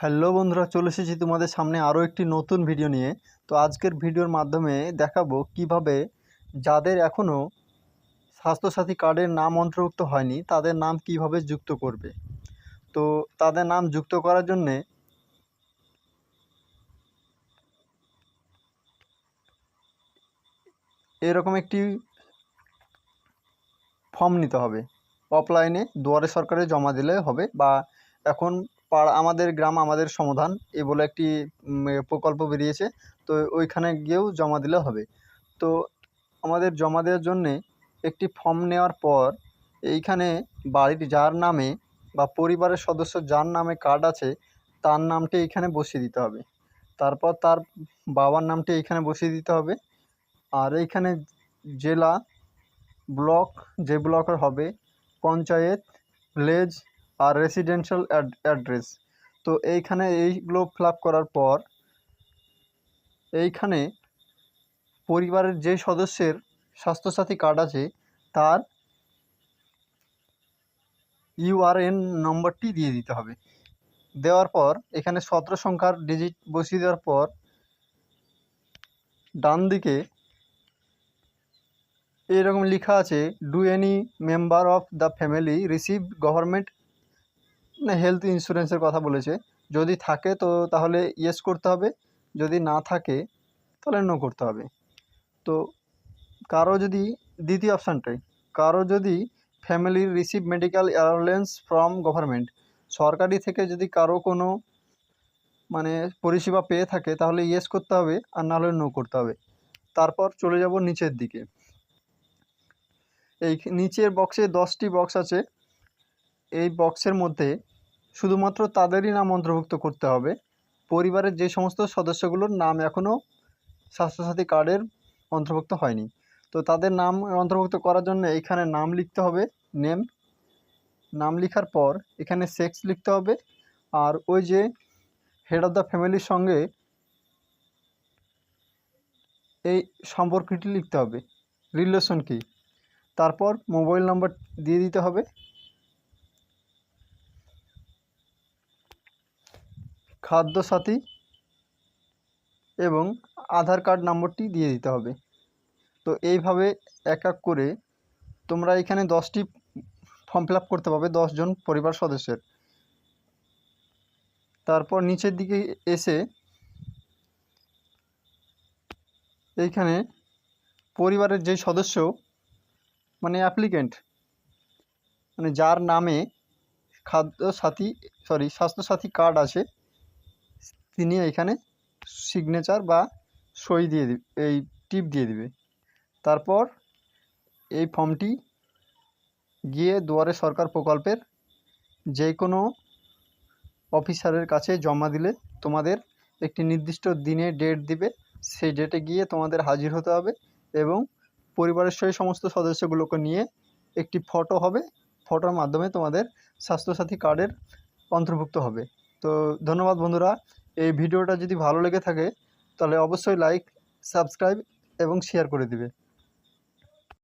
Hello বন্ধুরা, চলে এসেছি তোমাদের সামনে আরও একটি নতুন ভিডিও নিয়ে। তো আজকের ভিডিওর মাধ্যমে দেখাবো কীভাবে যাদের এখনও স্বাস্থ্যসাথী কার্ডের নাম অন্তর্ভুক্ত হয়নি, তাদের নাম কীভাবে যুক্ত করবে? তো তাদের নাম যুক্ত করার জন্যে এরকম একটি ফর্ম নিতে হবে। অফলাইনে দুয়ারে সরকারে জমা দিলে হবে বা এখন পাড়া, আমাদের গ্রাম আমাদের সমাধান, এ বলে একটি প্রকল্প বেরিয়েছে। তো ওইখানে গিয়েও জমা দিলে হবে। তো আমাদের জমা দেওয়ার জন্যে একটি ফর্ম নেওয়ার পর, এইখানে বাড়ির যার নামে বা পরিবারের সদস্য যার নামে কার্ড আছে, তার নামটি এইখানে বসিয়ে দিতে হবে। তারপর তার বাবার নামটি এইখানে বসিয়ে দিতে হবে। আর এইখানে জেলা ব্লক, যে ব্লকের হবে, পঞ্চায়েত, ভিলেজ আর রেসিডেন্সিয়াল অ্যাড্রেস তো এইখানে এইগুলো ফিল করার পর, এইখানে পরিবারের যে সদস্যের স্বাস্থ্যসাথী কার্ড আছে, তার ইউআরএন নম্বরটি দিয়ে দিতে হবে। দেওয়ার পর, এখানে সতেরো সংখ্যার ডিজিট বসিয়ে দেওয়ার পর, ডান দিকে এরকম লেখা আছে do any member of the family receive government health ইন্স্যুরেন্সের কথা বলেছে। যদি থাকে তো তাহলে ইয়েস করতে হবে, যদি না থাকে তাহলে নো করতে হবে। তো কারও যদি, দ্বিতীয় অপশানটাই কারও যদি ফ্যামিলির receive medical allowance from government সরকারি থেকে যদি কারও কোনো মানে পরিষেবা পেয়ে থাকে তাহলে ইয়েস করতে হবে, আর নাহলে নো করতে হবে। তারপর চলে যাব নিচের দিকে। এই নিচের বক্সে দশটি বক্স আছে। এই বক্সের মধ্যে শুধুমাত্র তাদেরই নাম অন্তর্ভুক্ত করতে হবে। পরিবারের যে সমস্ত সদস্যগুলোর নাম এখনও স্বাস্থ্যসাথী কার্ডের অন্তর্ভুক্ত হয়নি। তো তাদের নাম অন্তর্ভুক্ত করার জন্য এখানে নাম লিখতে হবে, নেম। নাম লেখার পর এখানে সেক্স লিখতে হবে। আর ওই যে হেড অফ দ্য ফ্যামিলির সঙ্গে এই সম্পর্কটি লিখতে হবে। রিলেশন কি তারপর মোবাইল নাম্বার দিয়ে দিতে হবে। খাদ্যসাথী এবং আধার কার্ড নম্বরটি দিয়ে দিতে হবে। তো এইভাবে এক এক করে তোমরা এখানে দশটি ফর্ম ফিল করতে পারবে, দশজন পরিবার সদস্যের। তারপর নিচের দিকে এসে এইখানে পরিবারের যে সদস্য মানে অ্যাপ্লিকেন্ট মানে যার নামে খাদ্যসাথী সরি স্বাস্থ্যসাথী কার্ড আছে তিনি এখানে সিগনেচার বা সই দিয়ে দিবে এই টিপ দিয়ে দিবে। তারপর এই ফর্মটি গিয়ে দুয়ারে সরকার প্রকল্পের যে কোনো অফিসারের কাছে জমা দিলে তোমাদের একটি নির্দিষ্ট দিনে ডেট দিবে। সেই ডেটে গিয়ে তোমাদের হাজির হতে হবে এবং পরিবারের সেই সমস্ত সদস্যগুলোকে নিয়ে একটি ফটো হবে। ফটোর মাধ্যমে তোমাদের স্বাস্থ্যসাথী কার্ডের অন্তর্ভুক্ত হবে। তো ধন্যবাদ বন্ধুরা। এই ভিডিওটা যদি ভালো লেগে থাকে তাহলে অবশ্যই লাইক সাবস্ক্রাইব এবং শেয়ার করে দিবে।